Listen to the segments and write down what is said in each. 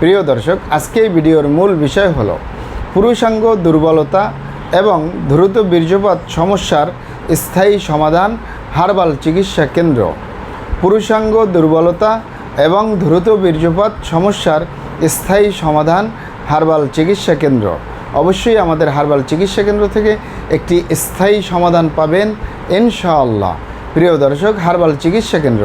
প্রিয় দর্শক, আজকে এই ভিডিওর মূল বিষয় হল পুরুষাঙ্গ দুর্বলতা এবং দ্রুত বীর্যপাত সমস্যার স্থায়ী সমাধান হার্বাল চিকিৎসা কেন্দ্র। পুরুষাঙ্গ দুর্বলতা এবং দ্রুত বীর্যপাত সমস্যার স্থায়ী সমাধান হার্বাল চিকিৎসা কেন্দ্র। অবশ্যই আমাদের হার্বাল চিকিৎসা কেন্দ্র থেকে একটি স্থায়ী সমাধান পাবেন ইনশাআল্লাহ। প্রিয় দর্শক, হার্বাল চিকিৎসা কেন্দ্র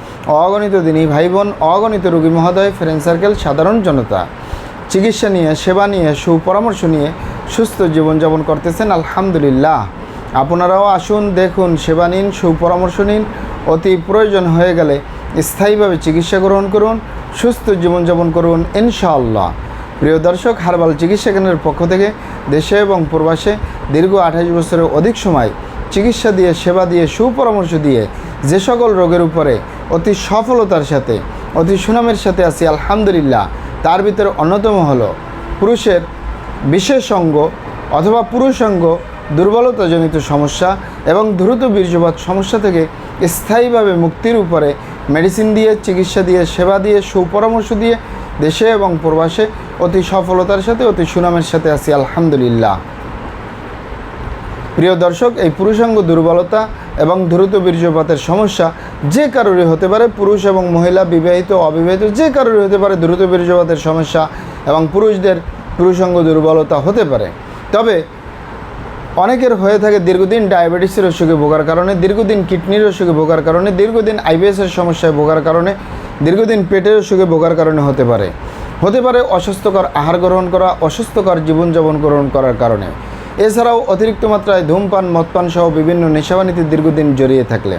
অগণিত দিনী ভাই বোন অগণিত রোগী মহোদয় ফ্রেন্ড সার্কেল সাধারণ জনতা। চিকিৎসা নিয়ে, সেবা নিয়ে, সুপরামর্শ নিয়ে সুস্থ জীবনযাপন করতেছেন, আলহামদুলিল্লাহ। আপনারাও আসুন, দেখুন, সেবা নিন, সুপরামর্শ নিন। অতি প্রয়োজন হয়ে গেলে স্থায়ীভাবে চিকিৎসা গ্রহণ করুন, সুস্থ জীবনযাপন করুন, ইনশাআল্লাহ। প্রিয় দর্শক, হারবাল চিকিৎসা কেন্দ্রের পক্ষ থেকে দেশে এবং প্রবাসে দীর্ঘ আঠাশ বছরের অধিক সময় চিকিৎসা দিয়ে, সেবা দিয়ে, সুপরামর্শ দিয়ে যে সকল রোগের উপরে অতি সফলতার সাথে, অতি সুনামের সাথে আছি, আলহামদুলিল্লাহ। তার ভিতরে অন্যতম হলো পুরুষের বিশেষ অঙ্গ অথবা পুরুষাঙ্গ দুর্বলতাজনিত সমস্যা এবং দ্রুত বীর্যপাত সমস্যা থেকে স্থায়ীভাবে মুক্তির উপরে মেডিসিন দিয়ে, চিকিৎসা দিয়ে, সেবা দিয়ে, সুপরামর্শ দিয়ে দেশে এবং প্রবাসে অতি সফলতার সাথে, অতি সুনামের সাথে আছি, আলহামদুলিল্লাহ। প্রিয় দর্শক, এই পুরুষাঙ্গ দুর্বলতা এবং দ্রুত বীর্যপাতের সমস্যা যে কারোরই হতে পারে, পুরুষ এবং মহিলা, বিবাহিত অবিবাহিত, যে কারোরই হতে পারে দ্রুত বীর্যপাতের সমস্যা এবং পুরুষদের পুরুষাঙ্গ দুর্বলতা হতে পারে। তবে অনেকের হয়ে থাকে দীর্ঘদিন ডায়াবেটিসের অসুখে ভোগার কারণে, দীর্ঘদিন কিডনির অসুখে ভোগার কারণে, দীর্ঘদিন আইবিএসের সমস্যায় ভোগার কারণে, দীর্ঘদিন পেটের অসুখে ভোগার কারণে হতে পারে। হতে পারে অস্বাস্থ্যকর আহার গ্রহণ করা, অস্বাস্থ্যকর জীবনযাপন গ্রহণ করার কারণে। এছাড়াও অতিরিক্ত মাত্রায় ধূমপান, মদপান সহ বিভিন্ন নেশাবানিতে দীর্ঘদিন জড়িয়ে থাকলে।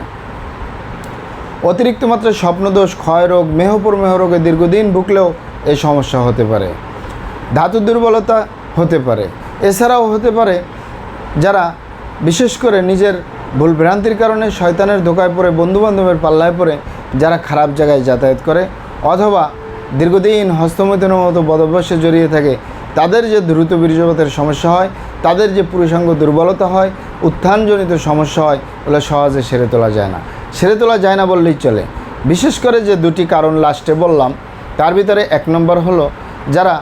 অতিরিক্ত মাত্রায় স্বপ্নদোষ, ক্ষয়রোগ, মেহপুর মেহরোগে দীর্ঘদিন ভুগলেও এই সমস্যা হতে পারে। ধাতু দুর্বলতা হতে পারে। এছাড়াও হতে পারে যারা বিশেষ করে নিজের ভুল ভ্রান্তির কারণে শয়তানের ধোকায় পড়ে, বন্ধুবান্ধবের পাল্লায় পড়ে, যারা খারাপ জায়গায় যাতায়াত করে, অথবা দীর্ঘদিন হস্তমৈথনের মতো বদভ্যাসে জড়িয়ে থাকে তাদের যে দ্রুত বীর্যপাতের সমস্যা হয়, তাদের যে পুরুষাঙ্গ দুর্বলতা হয়, উত্থানজনিত সমস্যা হয়, ওগুলো সহজে সেরে তোলা যায় না। সেরে তোলা যায় না বললেই চলে। বিশেষ করে যে দুটি কারণ লাস্টে বললাম, তার ভিতরে এক নম্বর হলো, যারা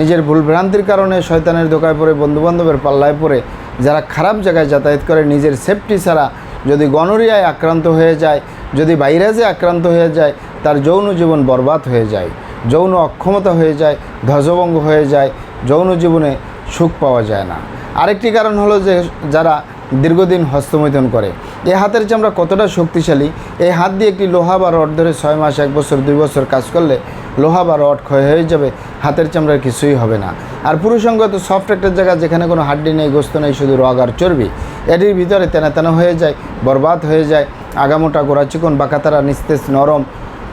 নিজের ভুলভ্রান্তির কারণে শয়তানের ধোকায় পড়ে, বন্ধুবান্ধবের পাল্লায় পড়ে, যারা খারাপ জায়গায় যাতায়াত করে, নিজের সেফটি ছাড়া যদি গনোরিয়ায় আক্রান্ত হয়ে যায়, যদি ভাইরাসে আক্রান্ত হয়ে যায়, তার যৌন জীবন বরবাদ হয়ে যায়, যৌন অক্ষমতা হয়ে যায়, ধ্বজভঙ্গ হয়ে যায় যৌন জীবনে সুখ পাওয়া যায় না। আরেকটি কারণ হলো যে, যারা দীর্ঘদিন হস্তমৈথন করে এই হাতের চামড়া কতটা শক্তিশালী? এই হাত দিয়ে একটি লোহা বা রড ধরে ছয় মাস, এক বছর, দুই বছর কাজ করলে লোহা বা রড ক্ষয় হয়ে যাবে, হাতের চামড়ার কিছুই হবে না। আর পুরুষঙ্গ তো সফট একটা জায়গা যেখানে কোনো হাড্ডি নেই, গোস্ত নেই, শুধু রগ আর চর্বি, এটির ভিতরে তেনা হয়ে যায়, বরবাদ হয়ে যায়, আগামোটা গোড়া চিকন, বাঁকাতারা নিস্তেজ, নরম,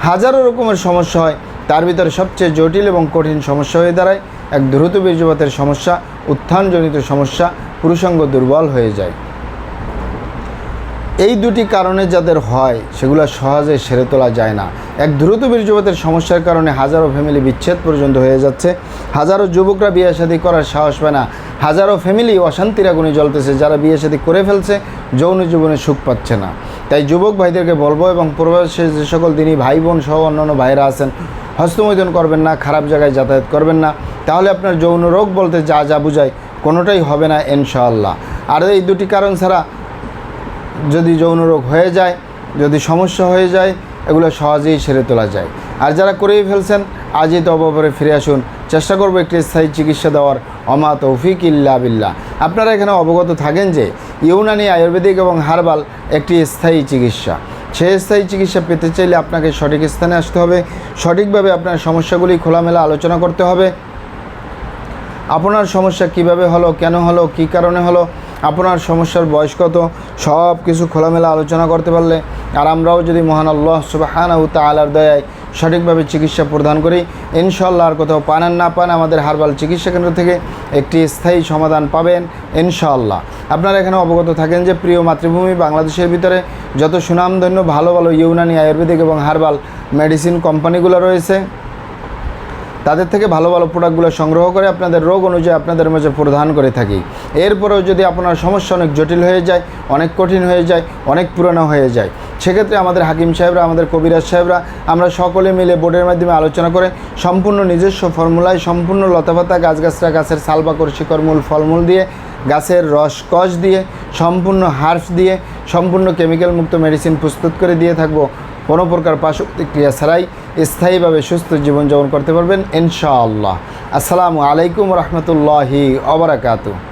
হাজারো রকমের সমস্যা হয়। তার ভিতরে সবচেয়ে জটিল এবং কঠিন সমস্যা হয়ে দাঁড়ায় এক দ্রুত বীর্যপাতের সমস্যা, উত্থানজনিত সমস্যা, পুরুষাঙ্গ দুর্বল হয়ে যায়। এই দুটি কারণে যাদের হয়, সেগুলো সহজে সেরে তোলা যায় না। এক দ্রুত বীর্যপাতের সমস্যার কারণে হাজারো ফ্যামিলি বিচ্ছেদ পর্যন্ত হয়ে যাচ্ছে। হাজারো যুবকরা বিয়ে শাদী করার সাহস পায় না। হাজারো ফ্যামিলি অশান্তির আগুনে জ্বলতেছে, যারা বিয়ে শাদী করে ফেলছে, যৌন জীবনে সুখ পাচ্ছে না। তাই যুবক ভাইদেরকে বলব এবং প্রবাসে যে সকল দিনই ভাই বোন সহ অন্যান্য ভাইরা আছেন হস্তমৈদন করবেন না, খারাপ জায়গায় যাতায়াত করবেন না। তাহলে আপনার যৌন রোগ বলতে যা যা বুঝায়, কোনোটাই হবে না ইনশাআল্লাহ। আর এই দুটি কারণ ছাড়া যদি যৌন রোগ হয়ে যায়, যদি সমস্যা হয়ে যায়, এগুলো সহজেই সেরে তোলা যায়। আর যারা করেই ফেলছেন, আজই তো অবপরে ফিরে আসুন। চেষ্টা করব একটি স্থায়ী চিকিৎসা দেওয়ার। অমা তৌফিক ইল্লা বিল্লাহ। আপনারা এখানে অবগত থাকেন যে, ইউনানি আয়ুর্বেদিক এবং হার্বাল একটি স্থায়ী চিকিৎসা। সেই স্থায়ী চিকিৎসা পেতে চাইলে আপনাকে সঠিক স্থানে আসতে হবে। সঠিকভাবে আপনার সমস্যাগুলি খোলামেলা আলোচনা করতে হবে। আপনার সমস্যা কীভাবে হলো, কেন হলো, কী কারণে হলো, আপনার সমস্যার বয়স কত, সব কিছু খোলামেলা আলোচনা করতে পারলে, আর আমরাও যদি মহান আল্লাহ সুবাহানাহু তালার দয়ায় সঠিকভাবে চিকিৎসা প্রদান করি ইনশাল্লাহ আর কোথাও পান আর না পান, আমাদের হারবাল চিকিৎসা কেন্দ্র থেকে একটি স্থায়ী সমাধান পাবেন ইনশাল্লাহ আপনারা এখানে অবগত থাকেন যে প্রিয় মাতৃভূমি বাংলাদেশের ভিতরে যত সুনামধন্য, ভালো ভালো ইউনানি আয়ুর্বেদিক এবং হারবাল মেডিসিন কোম্পানিগুলো রয়েছে তাদের থেকে ভালো ভালো প্রোডাক্টগুলো সংগ্রহ করে আপনাদের রোগ অনুযায়ী আপনাদের মাঝে প্রদান করে থাকি। এরপরেও যদি আপনার সমস্যা অনেক জটিল হয়ে যায়, অনেক কঠিন হয়ে যায়, অনেক পুরনো হয়ে যায়, সেক্ষেত্রে আমাদের হাকিম সাহেবরা, আমাদের কবিরাজ সাহেবরা, আমরা সকলে মিলে বোর্ডের মাধ্যমে আলোচনা করে সম্পূর্ণ নিজস্ব ফর্মুলায়, সম্পূর্ণ লতাপাতা, গাছগাছরা, গাছের সালবাকর শিকড় মূল ফলমূল দিয়ে, গাছের রস, কষ দিয়ে, সম্পূর্ণ হার্ফ দিয়ে, সম্পূর্ণ কেমিক্যাল মুক্ত মেডিসিন প্রস্তুত করে দিয়ে থাকব। কোনো প্রকার পার্শ্ব প্রতিক্রিয়া ছাড়াই স্থায়ীভাবে সুস্থ জীবনযাপন করতে পারবেন ইনশাআল্লাহ। আসসালামু আলাইকুম রহমতুল্লাহি অবরাকাতু